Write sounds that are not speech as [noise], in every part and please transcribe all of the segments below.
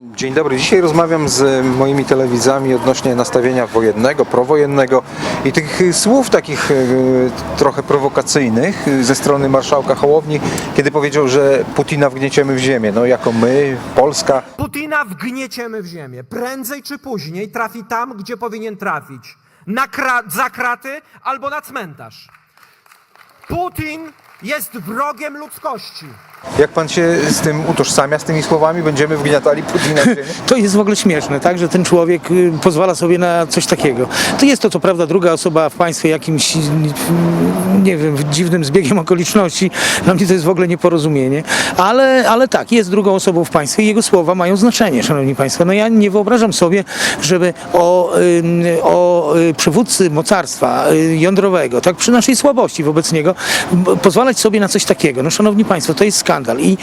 Dzień dobry. Dzisiaj rozmawiam z moimi telewidzami odnośnie nastawienia wojennego, prowojennego i tych słów takich y, trochę prowokacyjnych ze strony marszałka Hołowni, kiedy powiedział, że Putina wgnieciemy w ziemię. No jako my, Polska. Putina wgnieciemy w ziemię. Prędzej czy później trafi tam, gdzie powinien trafić. Na kra- za kraty albo na cmentarz. Putin jest wrogiem ludzkości. Jak pan się z tym utożsamia, z tymi słowami? Będziemy wgniatali Putina w ziemię? [laughs] To jest w ogóle śmieszne, tak, że ten człowiek y, pozwala sobie na coś takiego. To jest to co prawda druga osoba w państwie jakimś, y, nie wiem, dziwnym zbiegiem okoliczności. Dla mnie to jest w ogóle nieporozumienie. Ale, ale tak, jest drugą osobą w państwie i jego słowa mają znaczenie, szanowni państwo. No ja nie wyobrażam sobie, żeby o, ym, o y, przywódcy mocarstwa y, jądrowego, tak, przy naszej słabości wobec niego, b- pozwalać sobie na coś takiego. No szanowni państwo, to jest skandal. I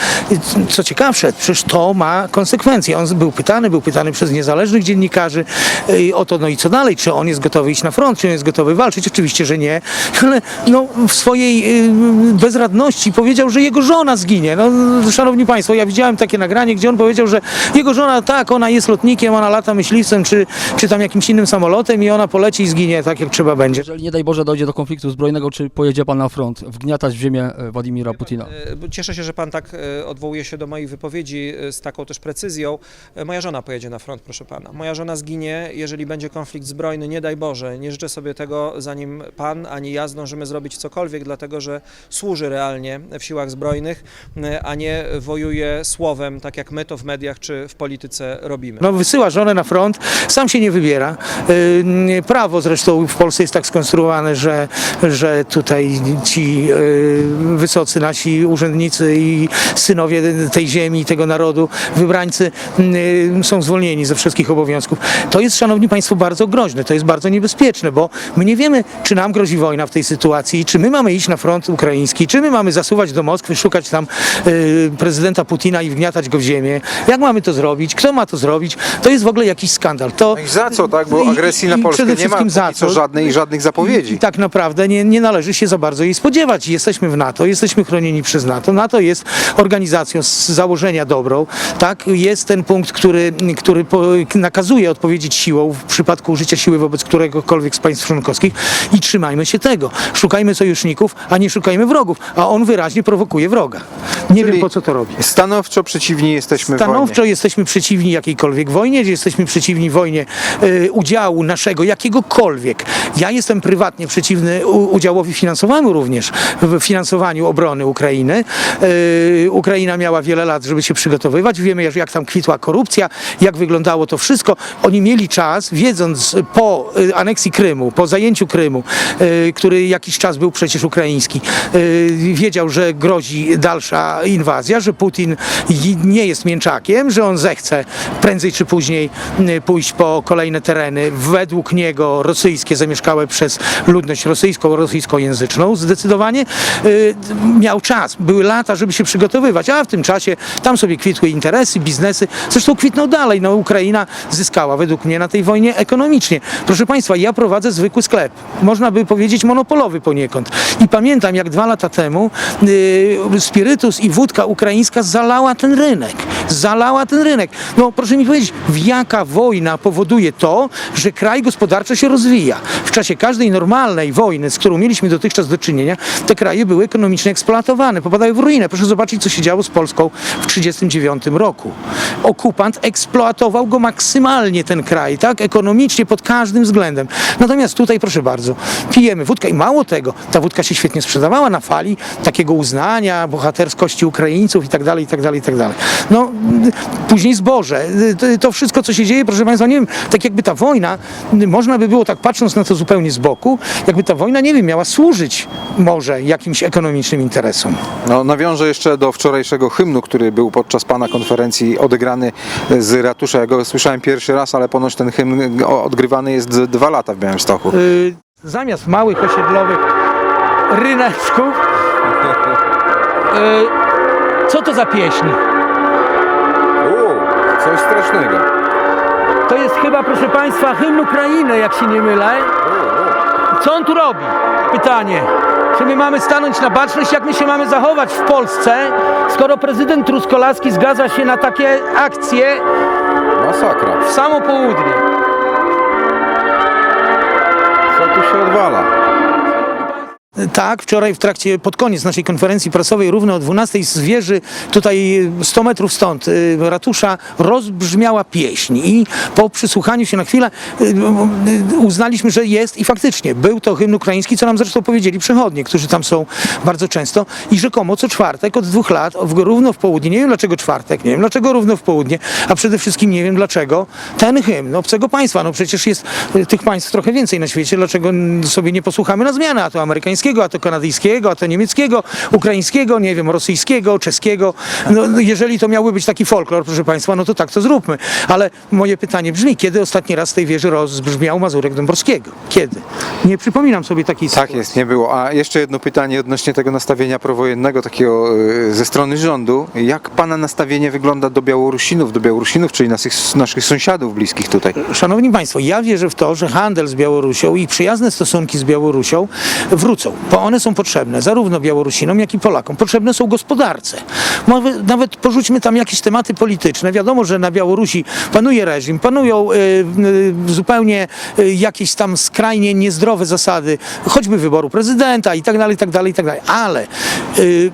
co ciekawsze, przecież to ma konsekwencje. On był pytany, był pytany przez niezależnych dziennikarzy y, o to, no i co dalej, czy on jest gotowy iść na front, czy on jest gotowy walczyć. Oczywiście, że nie, [laughs] ale no, w swojej y, bezradności powiedział, że jego żona zginie. No, szanowni państwo, ja widziałem takie nagranie, gdzie on powiedział, że jego żona, tak, ona jest lotnikiem, ona lata myśliwcem, czy, czy tam jakimś innym samolotem i ona poleci i zginie tak, jak trzeba będzie. Jeżeli nie daj Boże dojdzie do konfliktu zbrojnego, czy pojedzie pan na front, wgniatać w ziemię e, Władimira Putina? E, Cieszę się, że pan tak e, odwołuje się do mojej wypowiedzi z taką też precyzją. Moja żona pojedzie na front, proszę pana. Moja żona zginie, jeżeli będzie konflikt zbrojny, nie daj Boże. Nie życzę sobie tego, zanim pan ani ja zdążymy zrobić cokolwiek, dlatego że służy realnie w siłach zbrojnych, a nie wojuje słowem, tak jak my to w mediach czy w polityce robimy. No, wysyła żonę na front, sam się nie wybiera. Prawo zresztą w Polsce jest tak skonstruowane, że, że tutaj ci wysocy nasi urzędnicy i synowie tej ziemi, tego narodu, wybrańcy yy, są zwolnieni ze wszystkich obowiązków. To jest, szanowni państwo, bardzo groźne, to jest bardzo niebezpieczne, bo my nie wiemy, czy nam grozi wojna w tej sytuacji, czy my mamy iść na front ukraiński, czy my mamy zasuwać do Moskwy, szukać tam yy, prezydenta Putina i wgniatać go w ziemię. Jak mamy to zrobić? Kto ma to zrobić? To jest w ogóle jakiś skandal. To, No za co, tak? Bo agresji na Polskę nie ma za co żadnej żadnych zapowiedzi. I tak naprawdę nie, nie należy się za bardzo jej spodziewać. Jesteśmy w NATO, jesteśmy chronieni przez NATO. NATO jest organizacją z założenia dobrą. Tak? Jest ten punkt, który, który nakazuje odpowiedzieć siłą w przypadku użycia siły wobec któregokolwiek z państw członkowskich i trzymajmy się tego. Szukajmy sojuszników, a nie szukajmy wrogów. A on wyraźnie prowokuje wroga. Nie Czyli wiem po co to robi. Stanowczo przeciwni jesteśmy Stanowczo wojnie. jesteśmy przeciwni jakiejkolwiek wojnie, gdzie jesteśmy przeciwni wojnie e, udziału naszego, jakiegokolwiek. Ja jestem prywatnie przeciwny udziałowi finansowemu również w finansowaniu obrony Ukrainy. E, Ukraina miała wiele lat, żeby się przygotowywać. Wiemy, jak- tam kwitła korupcja, jak wyglądało to wszystko. Oni mieli czas, wiedząc po e, aneksji Krymu, po zajęciu Krymu, e, który jakiś czas był przecież ukraiński, wiedział, że grozi dalsza inwazja, że Putin nie jest mięczakiem, że on zechce prędzej czy później pójść po kolejne tereny, według niego rosyjskie, zamieszkałe przez ludność rosyjską, rosyjskojęzyczną zdecydowanie. Y, Miał czas, były lata, żeby się przygotowywać, a w tym czasie tam sobie kwitły interesy, biznesy, zresztą kwitną dalej. No, Ukraina zyskała według mnie na tej wojnie ekonomicznie. Proszę Państwa, ja prowadzę zwykły sklep, można by powiedzieć monopolowy poniekąd. I pamiętam, jak dwa lata temu y, spirytus i wódka ukraińska zalała ten rynek. Zalała ten rynek. No proszę mi powiedzieć, jaka wojna powoduje to, że kraj gospodarczo się rozwija? W czasie każdej normalnej wojny, z którą mieliśmy dotychczas do czynienia, te kraje były ekonomicznie eksploatowane, popadały w ruinę. Proszę zobaczyć, co się działo z Polską w 1939 roku. Okupant eksploatował go maksymalnie, ten kraj, tak? Ekonomicznie, pod każdym względem. Natomiast tutaj, proszę bardzo, pijemy wódkę i mało tego, ta wódka się świetnie sprzedawała na fali takiego uznania, bohaterskości Ukraińców i tak dalej, i tak dalej, i tak dalej. No, później zboże. To, wszystko, co się dzieje, proszę Państwa, nie wiem, tak jakby ta wojna, można by było tak patrząc na to zupełnie z boku, jakby ta wojna, nie wiem, miała służyć może jakimś ekonomicznym interesom. No, nawiążę jeszcze do wczorajszego hymnu, który był podczas pana konferencji odegrany z ratusza. Ja go słyszałem pierwszy raz, ale ponoć ten hymn odgrywany jest dwa lata w Białymstoku. Y, zamiast małych osiedlowych ryneczków, y, co to za pieśń? Uuu, coś strasznego. To jest chyba, proszę Państwa, hymn Ukrainy, jak się nie mylę. Co on tu robi? Pytanie. Czy my mamy stanąć na baczność, jak my się mamy zachować w Polsce, skoro prezydent Truskolaski zgadza się na takie akcje Masakra. W samo południe. Co tu się odwala? Tak, wczoraj w trakcie, pod koniec naszej konferencji prasowej, równo o 12 z wieży, tutaj 100 metrów stąd, y, ratusza, rozbrzmiała pieśń i po przysłuchaniu się na chwilę y, y, uznaliśmy, że jest i faktycznie był to hymn ukraiński, co nam zresztą powiedzieli przechodnie, którzy tam są bardzo często i rzekomo co czwartek od dwóch lat, równo w południe, nie wiem dlaczego czwartek, nie wiem dlaczego równo w południe, a przede wszystkim nie wiem dlaczego ten hymn obcego państwa, no przecież jest tych państw trochę więcej na świecie, dlaczego sobie nie posłuchamy na zmianę, a to amerykańskiego, a to kanadyjskiego, a to niemieckiego, ukraińskiego, nie wiem, rosyjskiego, czeskiego. No, no, jeżeli to miałby być taki folklor, proszę Państwa, no to tak to zróbmy. Ale moje pytanie brzmi, kiedy ostatni raz z tej wieży rozbrzmiał Mazurek Dąbrowskiego? Kiedy? Nie przypominam sobie takiej Tak jest, nie było. A jeszcze jedno pytanie odnośnie tego nastawienia prowojennego, takiego e, ze strony rządu. Jak pana nastawienie wygląda do Białorusinów, do Białorusinów, czyli naszych, naszych sąsiadów bliskich tutaj? Szanowni Państwo, ja wierzę w to, że handel z Białorusią i przyjazne stosunki z Białorusią wrócą, bo one są potrzebne zarówno Białorusinom, jak i Polakom. Potrzebne są gospodarce. Nawet porzućmy tam jakieś tematy polityczne. Wiadomo, że na Białorusi panuje reżim, panują y, y, zupełnie y, jakieś tam skrajnie niezdrowe zasady, choćby wyboru prezydenta i tak dalej, i tak dalej, i tak dalej. Ale y, y,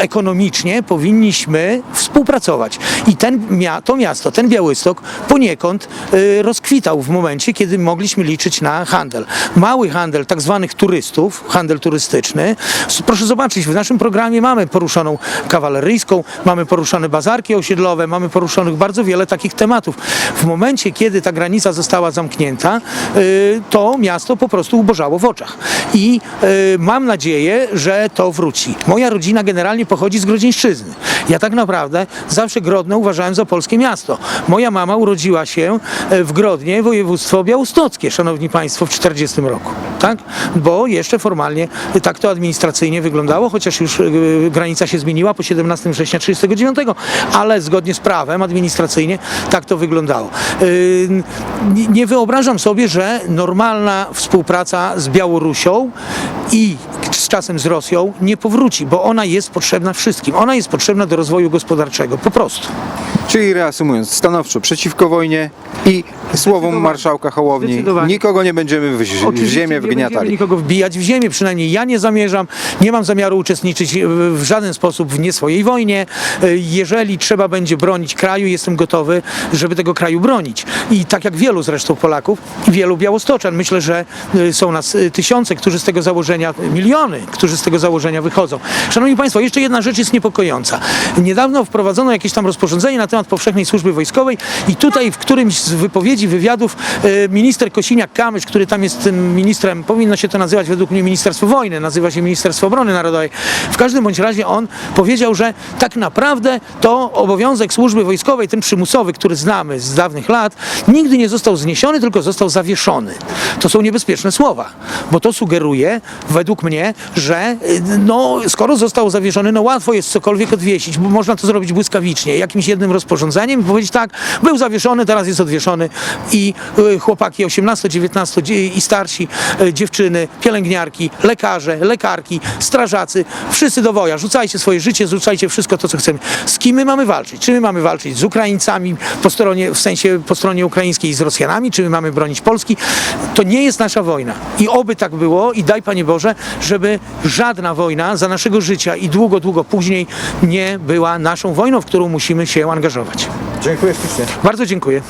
ekonomicznie powinniśmy współpracować. I ten, to miasto, ten Białystok poniekąd y, rozkwitał w momencie, kiedy mogliśmy liczyć na handel. Mały handel tak zwanych turystów, handel turystyczny. S- Proszę zobaczyć, w naszym programie mamy poruszoną kawaleryjską, mamy poruszone bazarki osiedlowe, mamy poruszonych bardzo wiele takich tematów. W momencie, kiedy ta granica została zamknięta, y, to miasto po prostu ubożało w oczach. I y, mam nadzieję, że to wróci. Moja rodzina generalnie pochodzi z Grodzieńszczyzny. Ja tak naprawdę zawsze Grodno uważałem za polskie miasto. Moja mama urodziła się e, w Grodnie, województwo białostockie, szanowni państwo, w 40 roku. Tak? Bo jeszcze formalnie tak to administracyjnie wyglądało, chociaż już e, granica się zmieniła po 17 września 1939, ale zgodnie z prawem administracyjnie tak to wyglądało. Nie- Nie wyobrażam sobie, że normalna współpraca z Białorusią i z czasem z Rosją nie powróci, bo ona jest potrzebna wszystkim. Ona jest potrzebna do rozwoju gospodarczego, po prostu. Czyli reasumując, stanowczo przeciwko wojnie i słowom marszałka Hołowni, nikogo nie będziemy w, w Oczywiście ziemię nie będziemy wgniatali. nikogo wbijać w ziemię, przynajmniej ja nie zamierzam. Nie mam zamiaru uczestniczyć w w żaden sposób w nie swojej wojnie. E, Jeżeli trzeba będzie bronić kraju, jestem gotowy, żeby tego kraju bronić. I tak jak wielu zresztą Polaków i wielu Białostoczan, myślę, że e, są nas e, tysiące, którzy z tego założenia, miliony, którzy z tego założenia wychodzą. Szanowni Państwo, jeszcze jedna rzecz jest niepokojąca. Niedawno wprowadzono jakieś tam rozporządzenie na temat powszechnej służby wojskowej i tutaj w którymś z wypowiedzi, wywiadów e, minister Kosiniak-Kamysz, który tam jest tym ministrem, powinno się to nazywać według mnie Ministerstwo Wojny, nazywa się Ministerstwo Obrony Narodowej. W każdym bądź razie on powiedział, że tak naprawdę to obowiązek służby wojskowej, ten przymusowy, który znamy z dawnych lat, nigdy nie został zniesiony, tylko został zawieszony. To są niebezpieczne słowa, bo to sugeruje według mnie, że y, no, skoro został zawieszony, no łatwo jest cokolwiek odwiesić, bo można to zrobić błyskawicznie, jakimś jednym rozporządzeniem i powiedzieć tak, był zawieszony, teraz jest odwieszony i y, chłopaki 18, 19 dzie- i starsi, y, dziewczyny, pielęgniarki, lekarze, lekarki, strażacy, wszyscy do woja, rzucajcie swoje życie, rzucajcie wszystko to, co chcemy. Z kim my mamy walczyć? Czy my mamy walczyć z Ukraińcami po stronie, w sensie po stronie ukraińskiej z Rosjanami, czy my mamy bronić Polski? To nie jest nasza wojna. I oby tak było i daj Panie Boże, żeby żadna wojna za naszego życia i długo, długo później nie była naszą wojną, w którą musimy się angażować. Dziękuję ślicznie. Bardzo dziękuję.